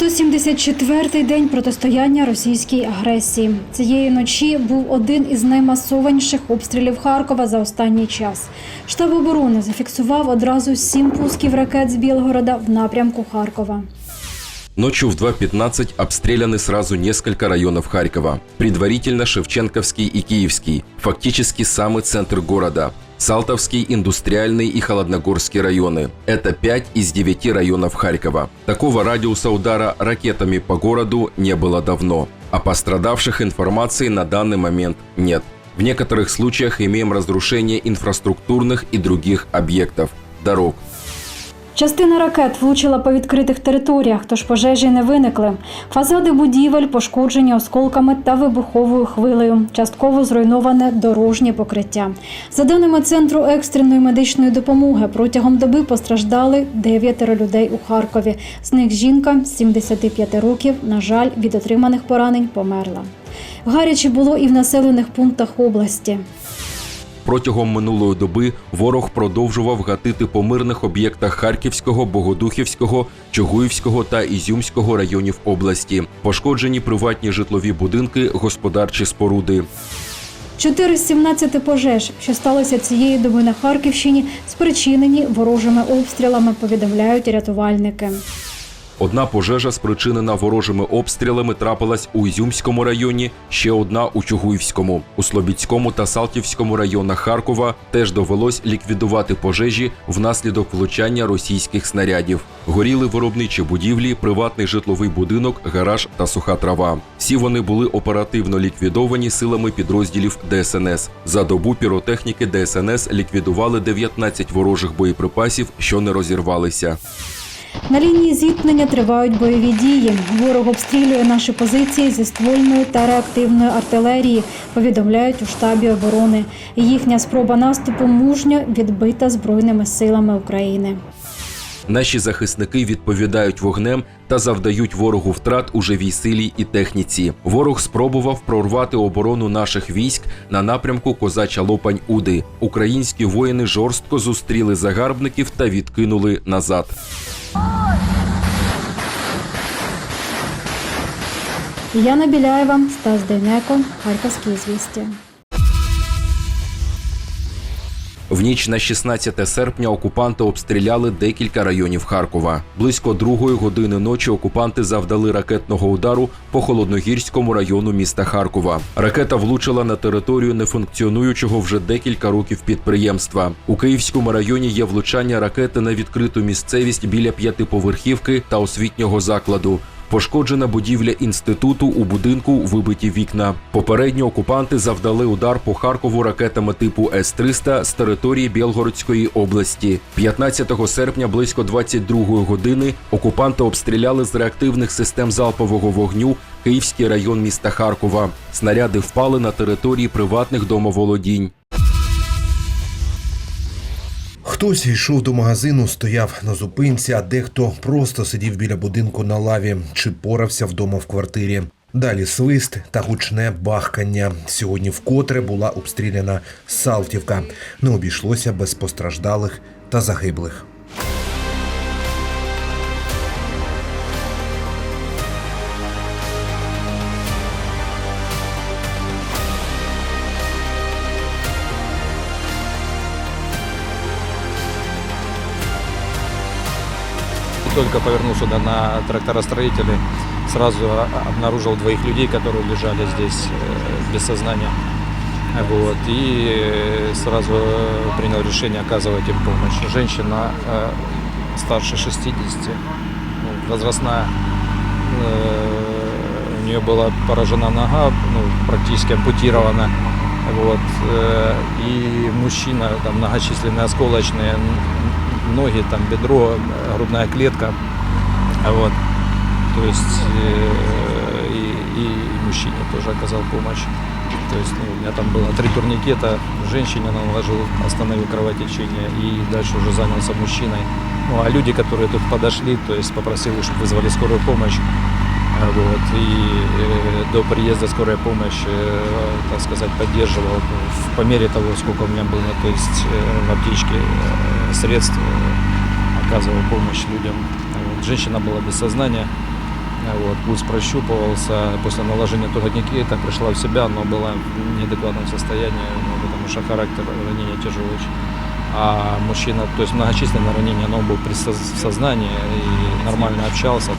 174-й день протистояння російській агресії. Цієї ночі був один із наймасованіших обстрілів Харкова за останній час. Штаб оборони зафіксував одразу сім пусків ракет з Білгорода в напрямку Харкова. Ночью в 2.15 обстреляны сразу несколько районов Харькова. Предварительно Шевченковский и Киевский, фактически самый центр города. Салтовский, Индустриальный и Холодногорский районы. Это 5 из 9 районов Харькова. Такого радиуса удара ракетами по городу не было давно. О пострадавших информации на данный момент нет. В некоторых случаях имеем разрушение инфраструктурных и других объектов, дорог. Частина ракет влучила по відкритих територіях, тож пожежі не виникли. Фасади будівель пошкоджені осколками та вибуховою хвилею. Частково зруйноване дорожнє покриття. За даними центру екстреної медичної допомоги, протягом доби постраждали дев'ятеро людей у Харкові. З них жінка 75 років, на жаль, від отриманих поранень померла. Гаряче було і в населених пунктах області. Протягом минулої доби ворог продовжував гатити по мирних об'єктах Харківського, Богодухівського, Чугуївського та Ізюмського районів області. Пошкоджені приватні житлові будинки, господарчі споруди. Чотири з 17 пожеж, що сталося цієї доби на Харківщині, спричинені ворожими обстрілами, повідомляють рятувальники. Одна пожежа, спричинена ворожими обстрілами, трапилась у Ізюмському районі, ще одна у Чугуївському. У Слобідському та Салтівському районах Харкова теж довелось ліквідувати пожежі внаслідок влучання російських снарядів. Горіли виробничі будівлі, приватний житловий будинок, гараж та суха трава. Всі вони були оперативно ліквідовані силами підрозділів ДСНС. За добу піротехніки ДСНС ліквідували 19 ворожих боєприпасів, що не розірвалися. На лінії зіткнення тривають бойові дії. Ворог обстрілює наші позиції зі ствольної та реактивної артилерії, повідомляють у штабі оборони. Їхня спроба наступу мужньо відбита збройними силами України. Наші захисники відповідають вогнем та завдають ворогу втрат у живій силі і техніці. Ворог спробував прорвати оборону наших військ на напрямку Козача Лопань Уди. Українські воїни жорстко зустріли загарбників та відкинули назад. Яна Біляєва, Стас Дейнеко, Харківські звісті. В ніч на 16 серпня окупанти обстріляли декілька районів Харкова. Близько другої години ночі окупанти завдали ракетного удару по холодногірському району міста Харкова. Ракета влучила на територію нефункціонуючого вже декілька років підприємства. У Київському районі є влучання ракети на відкриту місцевість біля п'ятиповерхівки та освітнього закладу. Пошкоджена будівля інституту у будинку вибиті вікна. Попередньо окупанти завдали удар по Харкову ракетами типу С-300 з території Білгородської області. 15 серпня близько 22 години окупанти обстріляли з реактивних систем залпового вогню Київський район міста Харкова. Снаряди впали на території приватних домоволодінь. Хтось йшов до магазину, стояв на зупинці, а дехто просто сидів біля будинку на лаві чи порався вдома в квартирі. Далі свист та гучне бахкання. Сьогодні вкотре була обстріляна Салтівка. Не обійшлося без постраждалих та загиблих. Только повернул сюда на тракторостроителей, сразу обнаружил двоих людей, которые лежали здесь э, без сознания. Вот, и сразу э, принял решение оказывать им помощь. Женщина э, старше 60, ну, возрастная, у нее была поражена нога, ну, практически ампутирована. Вот, и мужчина, там многочисленные осколочные ноги, там бедро, грудная клетка. Вот. То есть э, и, и мужчине тоже оказал помощь. То есть ну, у меня там было три турникета, женщине наложил, остановил кровотечение и дальше уже занялся мужчиной. Ну а люди, которые тут подошли, то есть попросил, чтобы вызвали скорую помощь. Вот, и э, до приезда скорая помощь, э, так сказать, поддерживал по мере того, сколько у меня было, то есть э, в аптечке э, средств, оказывал помощь людям. Вот. Женщина была без сознания, Вот, пульс прощупывался, после наложения тугодники так пришла в себя, но была в неадекватном состоянии, ну, потому что характер ранения тяжелый очень. А мужчина, то есть многочисленное ранение, но он был при сознании и нормально общался.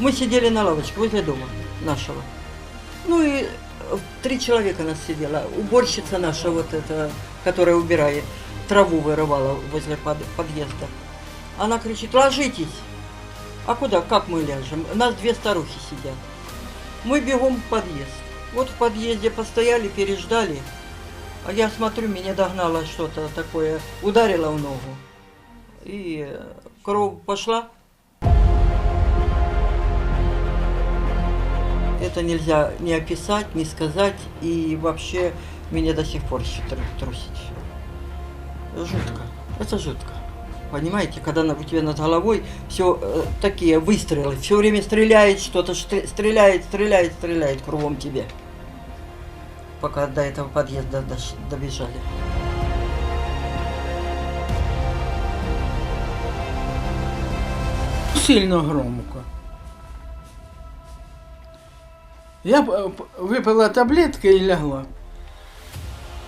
Мы сидели на лавочке возле дома нашего. Ну и э, три человека нас сидело. Уборщица наша вот эта, которая убирает, траву вырывала возле под- подъезда. Она кричит, ложитесь. А куда, как мы ляжем? Нас две старухи сидят. Мы бегом в подъезд. Вот в подъезде постояли, переждали. А я смотрю, меня догнало что-то такое, ударило в ногу. И э, кровь пошла. Это нельзя не описать, не сказать, и вообще меня до сих пор еще тру- трусит. Жутко. Это жутко. Понимаете, когда на, у тебя над головой все такие выстрелы, все время стреляет что-то, стреляет, стреляет, стреляет кругом тебе. Пока до этого подъезда добежали. Сильно громко. Я п- п- выпила таблетки и лягла.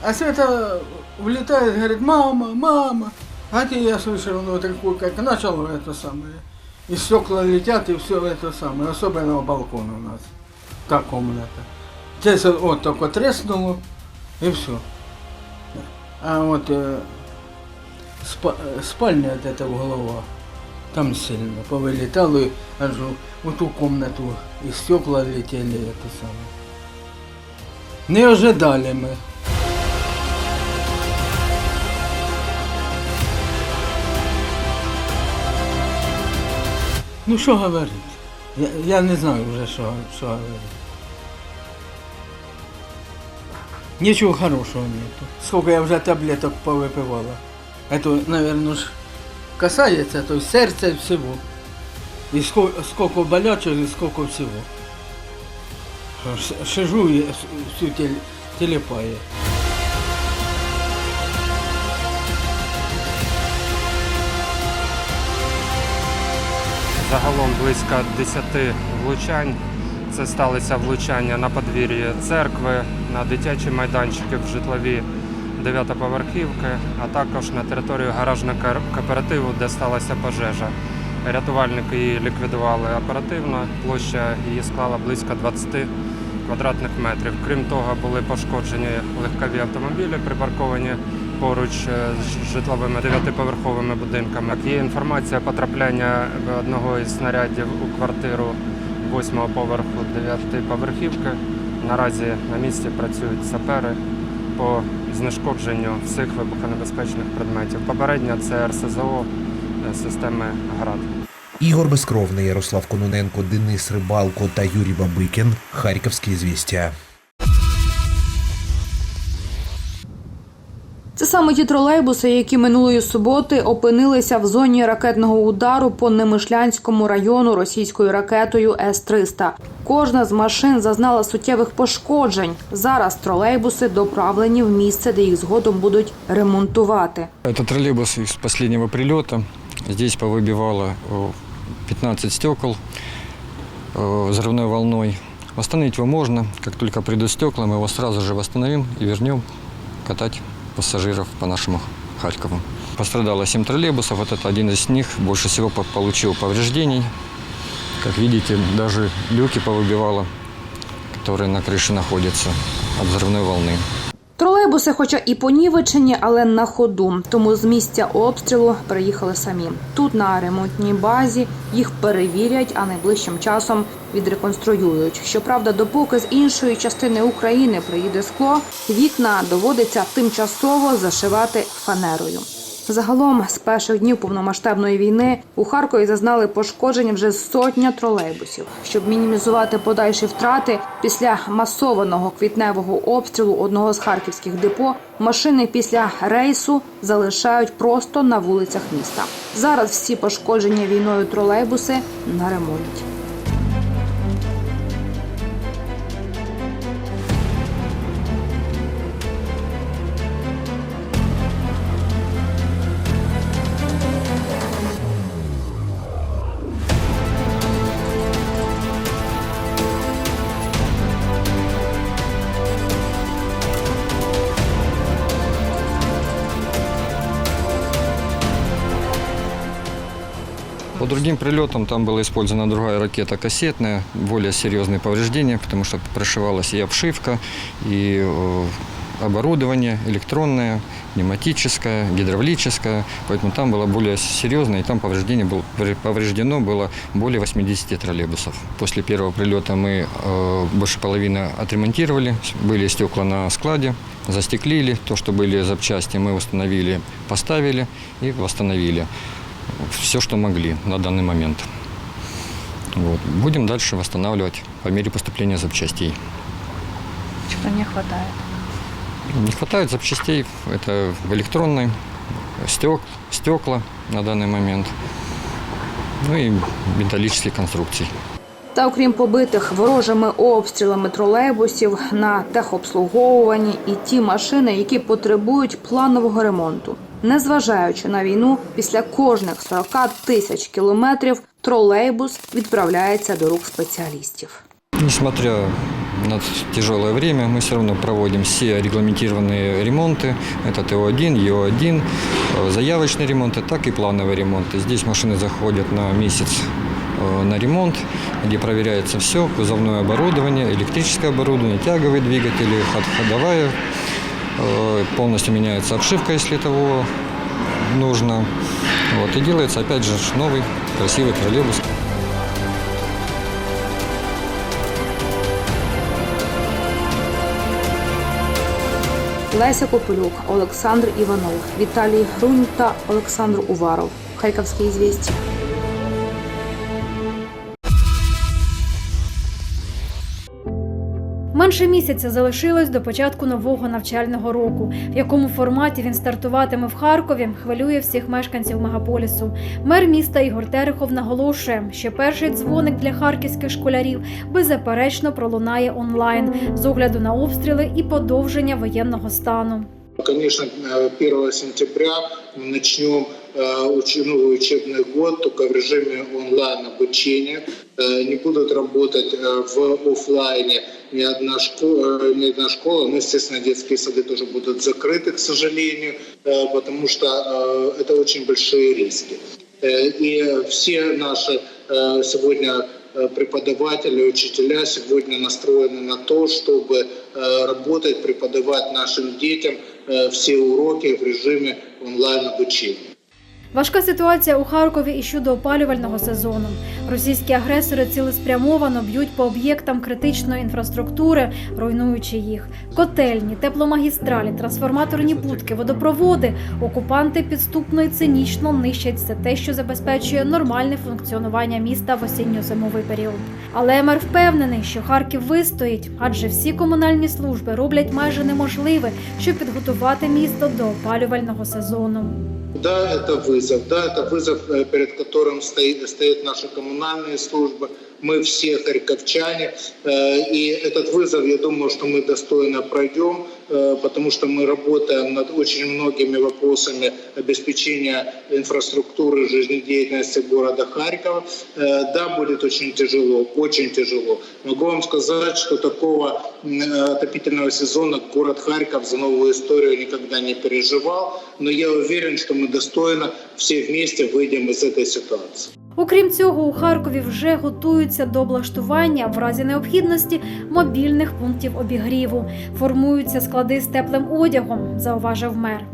А Света влетает, говорит, мама, мама. А ты я слышал, ну, такой, как начал это самое. И стекла летят, и все это самое. Особенно балкона у нас. Та комната. Здесь вот только треснуло, и все. А вот э, спа- э, спальня от этого голова. Там сильно повылетало, аж в ту комнату, и стекла летели, это самое. Не ожидали мы. Ну що говорити? Я, я не знаю вже, що, що говорити. Нічого хорошого нету. Сколько я вже таблеток повипивала. Это, наверное, ж касается, то есть сердца и всего. И сколько, сколько болячек, и сколько всего. Шижу и всю теле, телепая. Загалом близько 10 влучань. Це сталися влучання на подвір'ї церкви, на дитячі майданчики в житлові дев'ятоповерхівки, а також на територію гаражного кооперативу, де сталася пожежа. Рятувальники її ліквідували оперативно. Площа її склала близько 20 квадратних метрів. Крім того, були пошкоджені легкові автомобілі, припарковані поруч е, з житловими дев'ятиповерховими будинками. Є інформація потрапляння одного із снарядів у квартиру восьмого поверху дев'ятиповерхівки. Наразі на місці працюють сапери по знешкодженню всіх вибухонебезпечних предметів. Попередньо це РСЗО е, системи ГРАД. Ігор Безкровний, Ярослав Кононенко, Денис Рибалко та Юрій Бабикін. Харківські звістя. Це саме ті тролейбуси, які минулої суботи опинилися в зоні ракетного удару по Немишлянському району російською ракетою С-300. Кожна з машин зазнала суттєвих пошкоджень. Зараз тролейбуси доправлені в місце, де їх згодом будуть ремонтувати. Это троллейбус из последнего прилета. Здесь повыбивало э, 15 стекол э, взрывной волной. Восстановить его можно. Как только придут стекла, мы его сразу же восстановим и вернем катать пассажиров по нашему Харькову. Пострадало 7 троллейбусов. Вот это один из них. Больше всего по- получил повреждений. Как видите, даже люки повыбивало, которые на крыше находятся от взрывной волны. Тролейбуси, хоча і понівечені, але на ходу. Тому з місця обстрілу приїхали самі. Тут на ремонтній базі їх перевірять, а найближчим часом відреконструюють. Щоправда, допоки з іншої частини України приїде скло, вікна доводиться тимчасово зашивати фанерою. Загалом з перших днів повномасштабної війни у Харкові зазнали пошкоджень вже сотня тролейбусів. Щоб мінімізувати подальші втрати після масованого квітневого обстрілу одного з харківських депо, машини після рейсу залишають просто на вулицях міста. Зараз всі пошкоджені війною тролейбуси на ремонті. Другим прилетам там была использована другая ракета кассетная, более серьезные повреждения, потому что прошивалась и обшивка, и э, оборудование электронное, пневматическое, гидравлическое, поэтому там было более серьезно, и там повреждение было, повреждено было более 80 троллейбусов. После первого прилета мы э, больше половины отремонтировали, были стекла на складе, застеклили, то, что были запчасти, мы установили, поставили и восстановили все, что могли на данный момент. Вот. Будем дальше восстанавливать по мере поступления запчастей. Чого не вистачає? Не хватает запчастей, это в электронной, стек, стекла на данный момент, ну и металлические конструкции. Та окрім побитих ворожими обстрілами тролейбусів на техобслуговуванні і ті машини, які потребують планового ремонту. Незважаючи на війну, після кожних 40 тисяч кілометрів тролейбус відправляється до рук спеціалістів. Несмотря на тяжелое время, мы все равно проводим все регламентированные ремонты. Это ТО-1, ЕО-1, э, заявочные ремонты, так и плановые ремонты. Здесь машины заходят на месяц э, на ремонт, где проверяется все, кузовное оборудование, электрическое оборудование, тяговые двигатели, ход- ходовая, э, полностью меняется обшивка, если того нужно. Вот, и делается опять же новый красивый троллейбус. Леся Копилюк, Олександр Іванов, Віталій Грунь та Олександр Уваров. Харківські звісті. Менше місяця залишилось до початку нового навчального року. В якому форматі він стартуватиме в Харкові, хвилює всіх мешканців мегаполісу. Мер міста Ігор Терехов наголошує, що перший дзвоник для харківських школярів беззаперечно пролунає онлайн з огляду на обстріли і подовження воєнного стану. Конечно, э, 1 сентября мы начнем э, уч- новый учебный год только в режиме онлайн обучения. Э, Не будут работать э, в офлайне ни одна школа, ни одна школа. Ну, естественно, детские сады тоже будут закрыты, к сожалению, э, потому что э, это очень большие риски. Э, И все наши э, сегодня э, преподаватели, учителя сегодня настроены на то, чтобы э, работать, преподавать нашим детям э, все уроки в режиме онлайн-обучения. Важка ситуація у Харкові і щодо опалювального сезону. Російські агресори цілеспрямовано б'ють по об'єктам критичної інфраструктури, руйнуючи їх. Котельні, тепломагістралі, трансформаторні будки, водопроводи. Окупанти підступно і цинічно нищать все те, що забезпечує нормальне функціонування міста в осінньо-зимовий період. Але мер впевнений, що Харків вистоїть, адже всі комунальні служби роблять майже неможливе, щоб підготувати місто до опалювального сезону. Да, это вызов, да, это вызов, э, перед которым стоит, стоят наши коммунальные службы. Мы все харьковчане, э, и этот вызов, я думаю, что мы достойно пройдем, э, потому что мы работаем над очень многими вопросами обеспечения инфраструктуры жизнедеятельности города Харькова. Э, Да, будет очень тяжело, очень тяжело. Могу вам сказать, что такого м, э, отопительного сезона город Харьков за новую историю никогда не переживал, но я уверен, что мы достойно все вместе выйдем из этой ситуации. Окрім цього, у Харкові вже готуються до облаштування в разі необхідності мобільних пунктів обігріву. Формуються склади з теплим одягом, зауважив мер.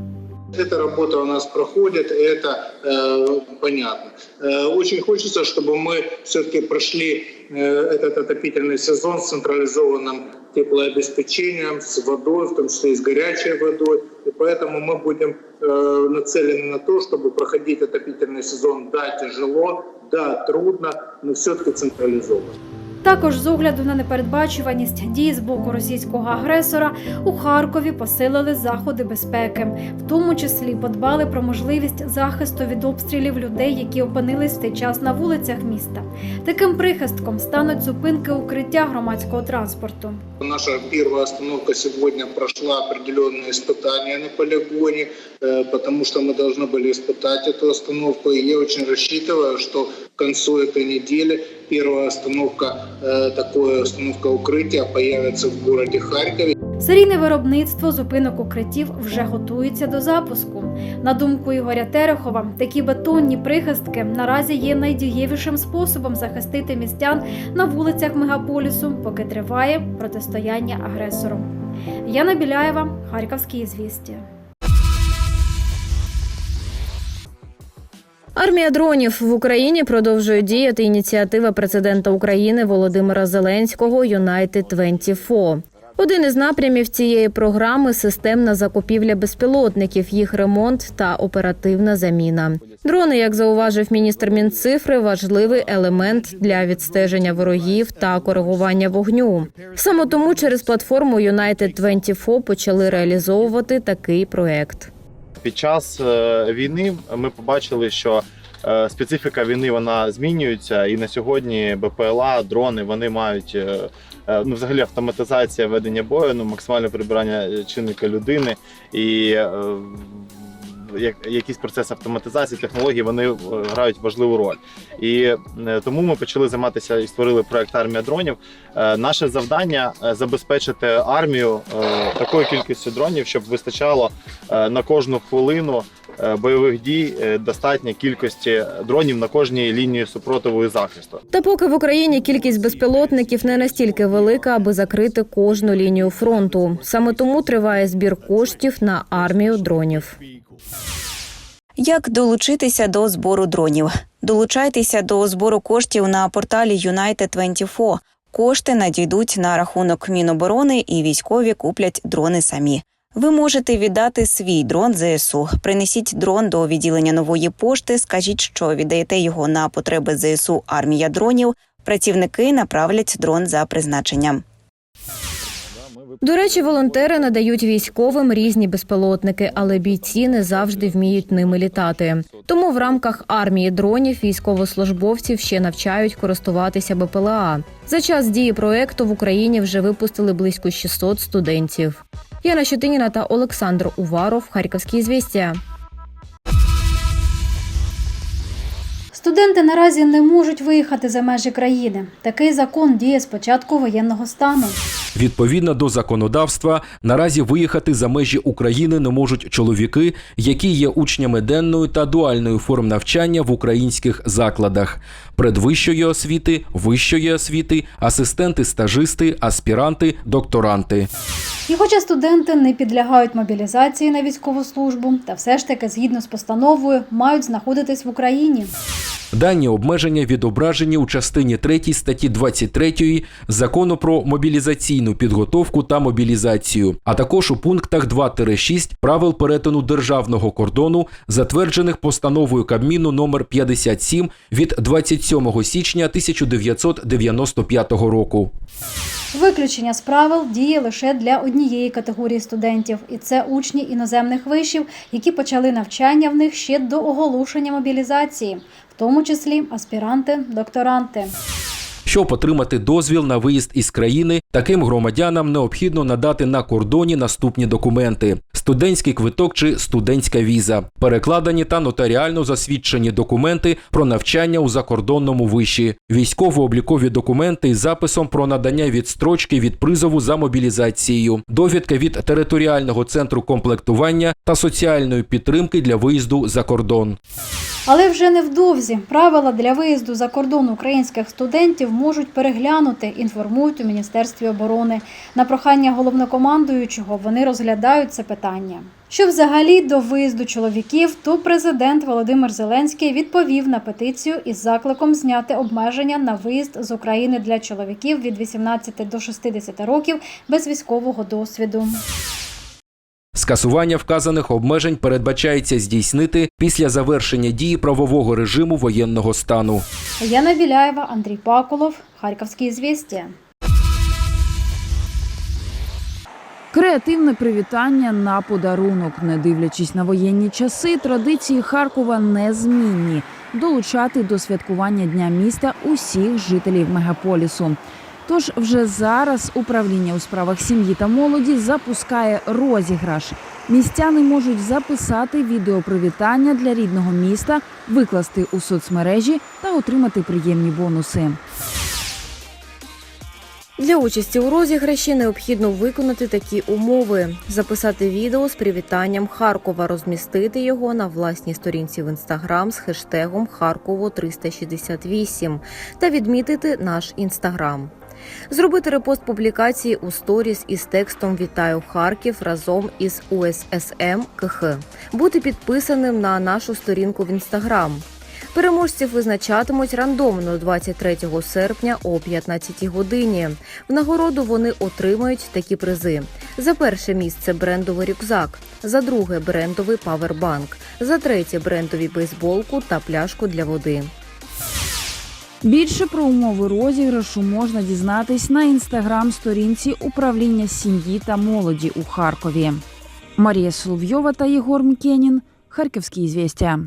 Эта работа у нас проходит, и это э, понятно. Э, очень хочется, чтобы мы все-таки прошли э, этот отопительный сезон с централизованным теплообеспечением, с водой, в том числе и с горячей водой. И поэтому мы будем э, нацелены на то, чтобы проходить отопительный сезон, да, тяжело, да, трудно, но все-таки централизованно. Також з огляду на непередбачуваність дій з боку російського агресора у Харкові посилили заходи безпеки, в тому числі подбали про можливість захисту від обстрілів людей, які опинились в цей час на вулицях міста. Таким прихистком стануть зупинки укриття громадського транспорту. Наша первая остановка сегодня прошла определенные испытания на полигоне, э, потому что мы должны были испытать эту остановку. И я очень рассчитываю, что к концу этой недели первая остановка, э, такое остановка укрытия появится в городе Харькове. Серійне виробництво зупинок укриттів вже готується до запуску. На думку Ігоря Терехова, такі бетонні прихистки наразі є найдієвішим способом захистити містян на вулицях мегаполісу, поки триває протистояння агресору. Яна Біляєва, Харківські звісті. Армія дронів в Україні продовжує діяти ініціатива президента України Володимира Зеленського United 24. Один із напрямів цієї програми системна закупівля безпілотників, їх ремонт та оперативна заміна. Дрони, як зауважив міністр Мінцифри, важливий елемент для відстеження ворогів та коригування вогню. Саме тому через платформу United 24 почали реалізовувати такий проект. Під час е, війни ми побачили, що е, специфіка війни вона змінюється, і на сьогодні БПЛА, дрони вони мають е, ну, взагалі автоматизація ведення бою, ну максимальне прибирання чинника людини. І як- якийсь процес автоматизації технологій вони е, грають важливу роль. І е, тому ми почали займатися і створили проект армія дронів. Е, Наше завдання забезпечити армію такою кількістю дронів, щоб вистачало на кожну хвилину бойових дій достатньої кількості дронів на кожній лінії супротиву і захисту. Та поки в Україні кількість безпілотників не настільки велика, аби закрити кожну лінію фронту. Саме тому триває збір коштів на армію дронів. Як долучитися до збору дронів? Долучайтеся до збору коштів на порталі United 24. Кошти надійдуть на рахунок Міноборони і військові куплять дрони самі. Ви можете віддати свій дрон ЗСУ. Принесіть дрон до відділення нової пошти. Скажіть, що віддаєте його на потреби ЗСУ армія дронів. Працівники направлять дрон за призначенням. До речі, волонтери надають військовим різні безпілотники, але бійці не завжди вміють ними літати. Тому в рамках армії дронів військовослужбовців ще навчають користуватися БПЛА. За час дії проекту в Україні вже випустили близько 600 студентів. Яна Щетиніна та Олександр Уваров, Харківські звістя. Студенти наразі не можуть виїхати за межі країни. Такий закон діє з початку воєнного стану. Відповідно до законодавства, наразі виїхати за межі України не можуть чоловіки, які є учнями денної та дуальної форм навчання в українських закладах, предвищої освіти, вищої освіти, асистенти, стажисти, аспіранти, докторанти. І хоча студенти не підлягають мобілізації на військову службу, та все ж таки, згідно з постановою, мають знаходитись в Україні. Дані обмеження відображені у частині 3 статті 23 закону про мобілізаційну підготовку та мобілізацію, а також у пунктах 2-6 правил перетину державного кордону, затверджених постановою Кабміну номер 57 від 27 січня 1995 року. Виключення з правил діє лише для однієї категорії студентів, і це учні іноземних вишів, які почали навчання в них ще до оголошення мобілізації, тому числі аспіранти, докторанти. Щоб отримати дозвіл на виїзд із країни, таким громадянам необхідно надати на кордоні наступні документи: студентський квиток чи студентська віза, перекладені та нотаріально засвідчені документи про навчання у закордонному виші, військово-облікові документи із записом про надання відстрочки від призову за мобілізацією, довідка від територіального центру комплектування та соціальної підтримки для виїзду за кордон. Але вже невдовзі правила для виїзду за кордон українських студентів можуть переглянути, інформують у Міністерстві оборони. На прохання головнокомандуючого вони розглядають це питання. Що взагалі до виїзду чоловіків, то президент Володимир Зеленський відповів на петицію із закликом зняти обмеження на виїзд з України для чоловіків від 18 до 60 років без військового досвіду. Скасування вказаних обмежень передбачається здійснити після завершення дії правового режиму воєнного стану. Яна Біляєва, Андрій Пакулов, Харківські звістя. Креативне привітання на подарунок, не дивлячись на воєнні часи, традиції Харкова незмінні долучати до святкування дня міста усіх жителів мегаполісу. Тож вже зараз управління у справах сім'ї та молоді запускає розіграш. Містяни можуть записати відеопривітання для рідного міста, викласти у соцмережі та отримати приємні бонуси. Для участі у розіграші необхідно виконати такі умови: записати відео з привітанням Харкова, розмістити його на власній сторінці в інстаграм з хештегом Харково 368 та відмітити наш інстаграм. Зробити репост публікації у сторіс із текстом Вітаю Харків разом із УССМ КХ. Бути підписаним на нашу сторінку в інстаграм. Переможців визначатимуть рандомно 23 серпня о 15 годині. В нагороду вони отримають такі призи: за перше місце брендовий рюкзак, за друге брендовий павербанк, за третє брендові бейсболку та пляшку для води. Більше про умови розіграшу можна дізнатись на інстаграм-сторінці управління сім'ї та молоді у Харкові. Марія Соловйова та Єгор Мкенін Харківські звістя.